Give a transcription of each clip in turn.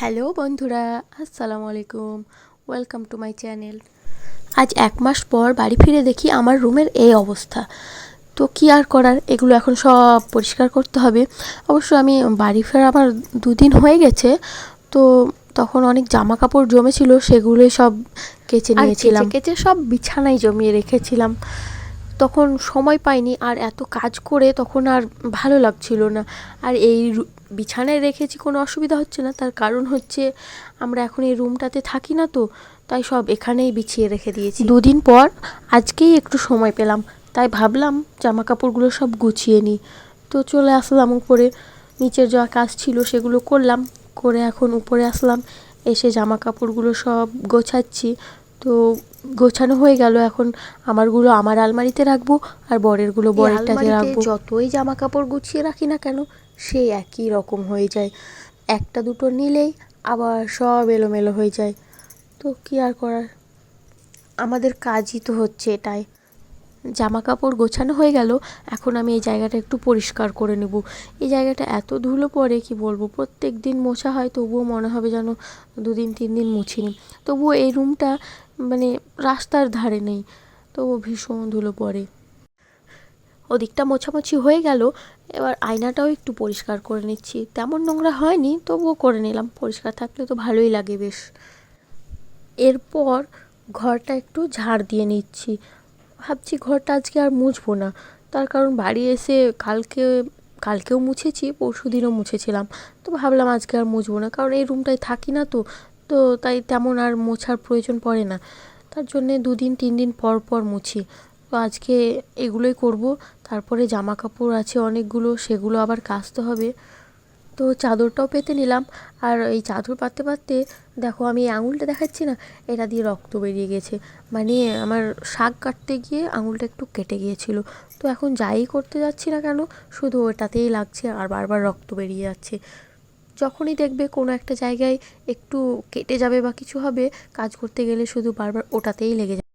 Hello বন্ধুরা আসসালামু আলাইকুম। ওয়েলকাম টু মাই চ্যানেল আজ এক মাস পর বাড়ি ফিরে দেখি আমার রুমের এই অবস্থা। তো কি আর করার এগুলো এখন সব পরিষ্কার করতে হবে। অবশ্য আমি বাড়ি ফেরা আমার দুদিন হয়ে গেছে তো তখন অনেক জামা কাপড় জমেছিল সেগুলোই সব কেচে নিয়েছিলাম। কেচে সব বিছানায় জমিয়ে রেখেছিলাম। তখন সময় পাইনি আর এত কাজ করে তখন আর ভালো লাগছিল না। আর এই বিছানায় রেখেছি, কোনো অসুবিধা হচ্ছে না। তার কারণ হচ্ছে আমরা এখন এই রুমটাতে থাকি না তো, তাই সব এখানেই বিছিয়ে রেখে দিয়েছি। দুদিন পর আজকেই একটু সময় পেলাম, তাই ভাবলাম জামা কাপড়গুলো সব গুছিয়ে নিই। তো চলে আসলাম উপরে, নিচের যা কাজ ছিল সেগুলো করলাম, করে এখন উপরে আসলাম, এসে জামা কাপড়গুলো সব গোছাচ্ছি। তো গোছানো হয়ে গেল। এখন আমারগুলো আমার আলমারিতে রাখব আর বরেরগুলো বরেরটাতে রাখব। যতই জামা কাপড় গুছিয়ে রাখি না কেন সে একই রকম হয়ে যায়। একটা দুটো নিলেই আবার সব এলোমেলো হয়ে যায়। তো কি আর করার? আমাদের কাজই তো হচ্ছে এটাই। জামা কাপড় গোছানো হয়ে গেল, এখন আমি এই জায়গাটা একটু পরিষ্কার করে নেব। এই জায়গাটা এত ধুলো পড়ে, কি বলব, প্রত্যেক দিন মোছা হয়, তবুও মনে হবে যেন দুদিন, তিন দিন মুছিনি। তবুও এই রুমটা মানে রাস্তার ধারে নেই, তবুও ভীষণ ধুলো পড়ে। ওদিকটা মোছামুছি হয়ে গেল, এবার আয়নাটাও একটু পরিষ্কার করে নিচ্ছি। তেমন নোংরা হয়নি, তবুও করে নিলাম, পরিষ্কার থাকলে তো ভালোই লাগে বেশ। এরপর ঘরটা একটু ঝাড় দিয়ে নিচ্ছি। ভাবছি ঘরটা আজকে আর মুছবো না। তার কারণ বাড়ি এসে কালকে, কালকেও মুছেছি পরশু দিনও মুছেছিলাম। তো ভাবলাম আজকে আর মুছবো না, কারণ এই রুমটায় থাকি না তো তো তাই তেমন আর মোছার প্রয়োজন পড়ে না। তার জন্যে দুদিন তিন দিন পর পর মুছি। তো আজকে এগুলোই করব, তারপরে জামা কাপড় আছে অনেকগুলো, সেগুলো আবার কাচতে হবে। তো চাদরটাও পেতে নিলাম। আর এই চাদর পাততে পাততে দেখো আমি এই আঙুলটা দেখাচ্ছি না, এটা দিয়ে রক্ত বেরিয়ে গেছে। মানে আমার শাক কাটতে গিয়ে আঙুলটা একটু কেটে গিয়েছিল। তো এখন যাই করতে যাচ্ছি না কেন, শুধু ওটাতেই লাগছে আর বারবার রক্ত বেরিয়ে যাচ্ছে। যখনই দেখবে কোনো একটা জায়গায় একটু কেটে যাবে বা কিছু হবে, কাজ করতে গেলে শুধু বারবার ওটাতেই লেগে যাবে।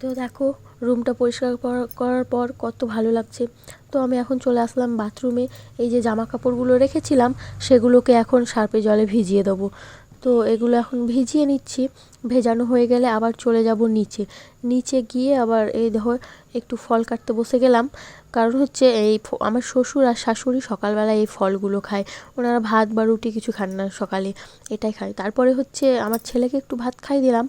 তো দেখো রুমটা পরিষ্কার করা- করার পর কত ভালো লাগছে। তো আমি এখন চলে আসলাম বাথরুমে এই যে জামা কাপড়গুলো রেখেছিলাম, সেগুলোকে এখন সার্পে জলে ভিজিয়ে দেবো। তো এগুলো এখন ভিজিয়ে নিচ্ছি। ভেজানো হয়ে গেলে আবার চলে যাব নিচে। নিচে গিয়ে আবার এই দেখো, একটু ফল কাটতে বসে গেলাম। কারণ হচ্ছে এই আমার শ্বশুর আর শাশুড়ি সকালবেলা এই ফলগুলো খায়। ওনারা ভাত বা রুটি কিছু খান না সকালে, এটাই খায়। তারপরে হচ্ছে আমার ছেলেকে একটু ভাত খাই দিলাম।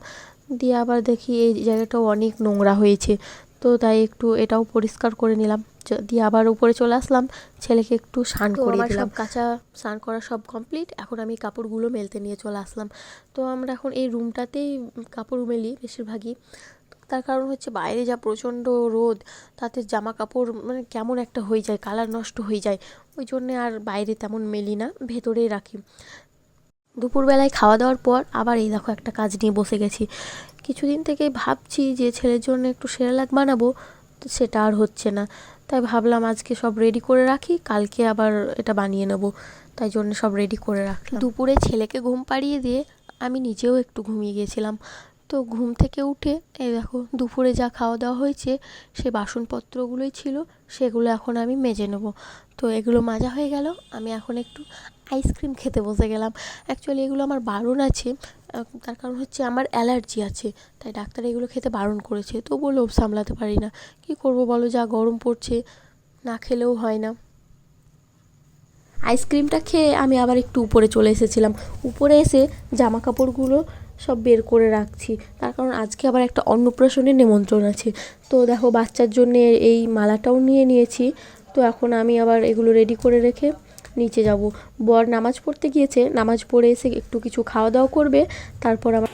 দিয়ে আবার দেখি এই জায়গাটাও অনেক নোংরা হয়েছে। তো তাই একটু এটাও পরিষ্কার করে নিলাম। দিয়ে আবার উপরে চলে আসলাম। ছেলেকে একটু স্নান করে দিলাম সব কাঁচা স্নান করা সব কমপ্লিট এখন আমি কাপড়গুলো মেলতে নিয়ে চলে আসলাম। তো আমরা এখন এই রুমটাতেই কাপড় মেলি বেশিরভাগই। তার কারণ হচ্ছে বাইরে যা প্রচণ্ড রোদ তাতে জামা কাপড় মানে কেমন একটা হয়ে যায় কালার নষ্ট হয়ে যায়। ওই জন্যে আর বাইরে তেমন মেলি না ভেতরেই রাখি। দুপুরবেলায় খাওয়া দাওয়ার পর আবার এই দেখো একটা কাজ নিয়ে বসে গেছি। কিছুদিন থেকে ভাবছি যে ছেলের জন্য একটু সেরেলাক বানাবো, তো সেটা আর হচ্ছে না। তাই ভাবলাম আজকে সব রেডি করে রাখি, কালকে আবার এটা বানিয়ে নেব। তাই জন্য সব রেডি করে রাখলাম। দুপুরে ছেলেকে ঘুম পাড়িয়ে দিয়ে আমি নিজেও একটু ঘুমিয়ে গিয়েছিলাম তো ঘুম থেকে উঠে, এই দেখো দুপুরে যা খাওয়া দাওয়া হয়েছে, সে বাসনপত্রগুলোই ছিল, সেগুলো এখন আমি মেজে নেব। তো এগুলো মাজা হয়ে গেল, আমি এখন একটু আইসক্রিম খেতে বসে গেলাম। অ্যাকচুয়ালি এগুলো আমার বারণ আছে তার কারণ হচ্ছে আমার অ্যালার্জি আছে, তাই ডাক্তার এগুলো খেতে বারণ করেছে, তবুও লোভ সামলাতে পারি না। কী করব বলো, যা গরম পড়ছে, না খেলেও হয় না। আইসক্রিমটা খেয়ে আমি আবার একটু উপরে চলে এসেছিলাম। উপরে এসে জামা কাপড়গুলো সব বের করে রাখছি। তার কারণ আজকে আবার একটা অন্নপ্রাশনের নিমন্ত্রণ আছে। তো দেখো বাচ্চার জন্য এই মালাটাও নিয়ে নিয়েছি। তো এখন আমি আবার এগুলো রেডি করে রেখে নিচে যাব। বর নামাজ পড়তে গিয়েছে নামাজ পড়ে এসে একটু কিছু খাওয়া দাওয়া করবে তারপর আমার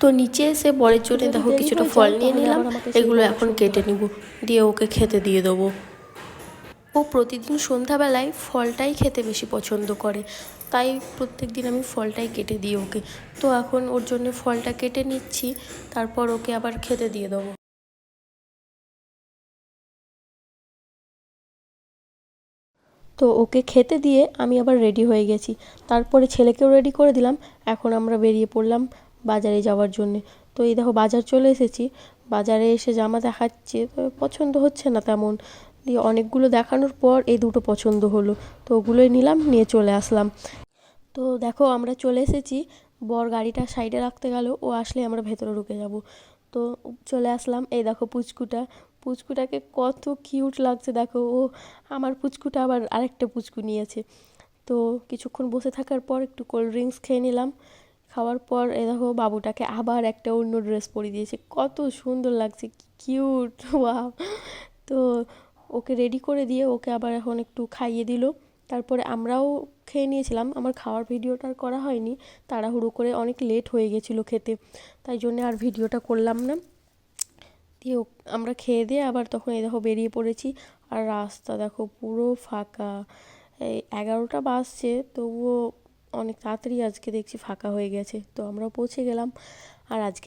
তো নিচে এসে বরের জন্য দেখো কিছুটা ফল নিয়ে নিলাম এগুলো এখন কেটে নিব দিয়ে ওকে খেতে দিয়ে দেবো। ও প্রতিদিন সন্ধ্যাবেলায় ফলটাই খেতে বেশি পছন্দ করে। তাই প্রত্যেক দিন আমি ফলটাই কেটে দিই ওকে। তো এখন ওর জন্য ফলটা কেটে নিচ্ছি, তারপর ওকে আবার খেতে দিয়ে দেবো। তো ওকে খেতে দিয়ে আমি আবার রেডি হয়ে গেছি। তারপরে ছেলেকেও রেডি করে দিলাম। এখন আমরা বেরিয়ে পড়লাম বাজারে যাওয়ার জন্যে। তো এই দেখো বাজার চলে এসেছি। বাজারে এসে জামা দেখাচ্ছে পছন্দ হচ্ছে না তেমন। দিয়ে অনেকগুলো দেখানোর পর এই দুটো পছন্দ হলো। তো ওগুলোই নিলাম, নিয়ে চলে আসলাম। তো দেখো আমরা চলে এসেছি। বর গাড়িটা সাইডে রাখতে গেল, ও আসলে আমরা ভেতরে ঢুকে যাব। তো চলে আসলাম। এই দেখো পুচকুটা। পুচকুটাকে কত কিউট লাগছে দেখো। ও আমার পুচকুটা আবার আরেকটা পুচকু নিয়েছে। তো কিছুক্ষণ বসে থাকার পর একটু কোল্ড ড্রিঙ্কস খেয়ে নিলাম। খাওয়ার পর এ দেখো বাবুটাকে আবার একটা অন্য ড্রেস পরিয়ে দিয়েছে। কত সুন্দর লাগছে কিউট, ওয়াও। তো ওকে রেডি করে দিয়ে ওকে আবার এখন একটু খাইয়ে দিল। তারপরে আমরাও খেয়ে নিয়েছিলাম। আমার খাওয়ার ভিডিওটা আর করা হয়নি। তাড়াহুড়ো করে অনেক লেট হয়ে গেছিল খেতে। তাই জন্য আর ভিডিওটা করলাম না। দিয়ে আমরা খেয়ে দিয়ে আবার তখন এই দেখো বেরিয়ে পড়েছি। আর রাস্তা দেখো পুরো ফাঁকা। এই এগারোটা বাজছে, তবুও অনেক তাড়াতাড়ি আজকে দেখছি ফাঁকা হয়ে গেছে। তো আমরা পৌঁছে গেলাম। আর আজকে